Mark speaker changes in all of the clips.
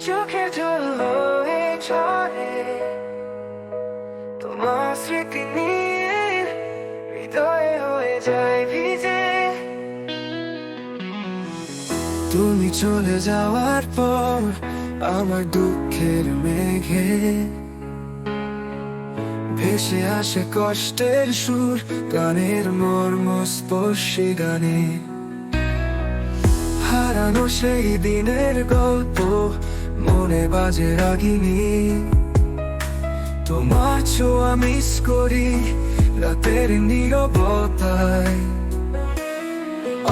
Speaker 1: চোখে তোমার হয়ে যায় তুমি চলে যাওয়ার পর আমার দুঃখের মেঘে ভেসে আসে কষ্টের সুর, গানের মর্ম স্পর্শী গানে। হারানো সেই দিনের গল্প, মনে বাজে রাগিনী। তোমার ছোঁয়া মিস করি রাতের নীরবতায়।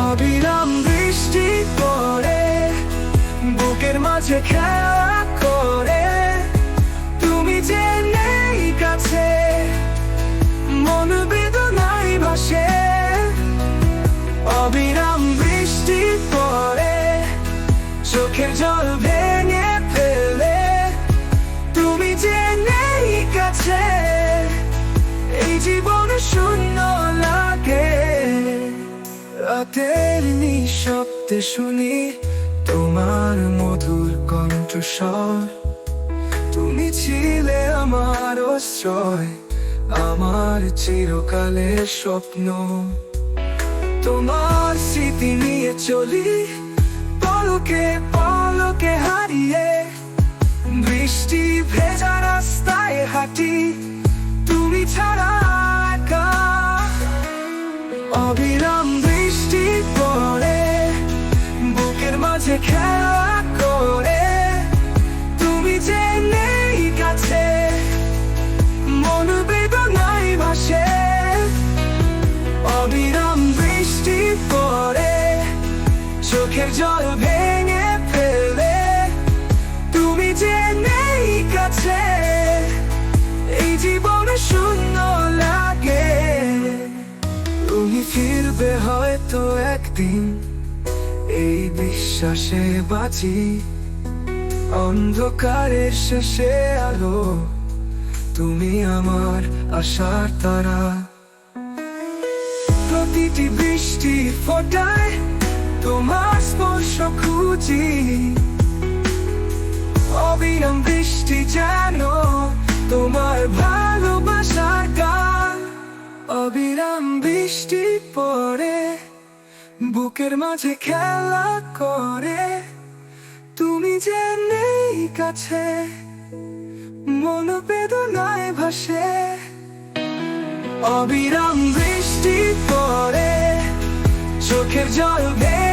Speaker 1: অবিরাম বৃষ্টি পড়ে, বুকের মাঝে খেলা করে। তুমি যে চোখের জল ভেঙে তুমি রাতের নিঃশব্দে শুনি তোমার মধুর কণ্ঠস্বর। তুমি ছিলে আমার আশ্রয় আমার চিরকালের স্বপ্ন। তোমার স্মৃতি নিয়ে চলি, পলকে পলকে হারিয়ে বৃষ্টি ভেজা রাস্তায় হাঁটি, তুমি ছাড়া একা। অবিরাম বৃষ্টি পড়ে, বুকের মাঝে খেলা করে, তুমি যে নেই কাছে, মন বেদনাই ভাসে। অবিরাম বৃষ্টি পড়ে, চোখের জল ভেঙে ফেলে। নেই কাছে। এই জীবন শূন্য লাগে। তুমি ফিরবে হয়তো একদিন। এই বিশ্বাসে বাঁচি। অন্ধকারের শেষে আলো। তুমি আমার আশার তারা। প্রতিটি বৃষ্টি ফোটায় তোমার স্পর্শ খুঁজি। অবিরাম বৃষ্টি যেন তোমার ভালোবাসার গান? অবিরাম বৃষ্টি পড়ে, বুকের মাঝে খেলা করে। তুমি যে নেই কাছে মন বেদনায় ভাসে। অবিরাম বৃষ্টি পড়ে, চোখের জল ভেঙে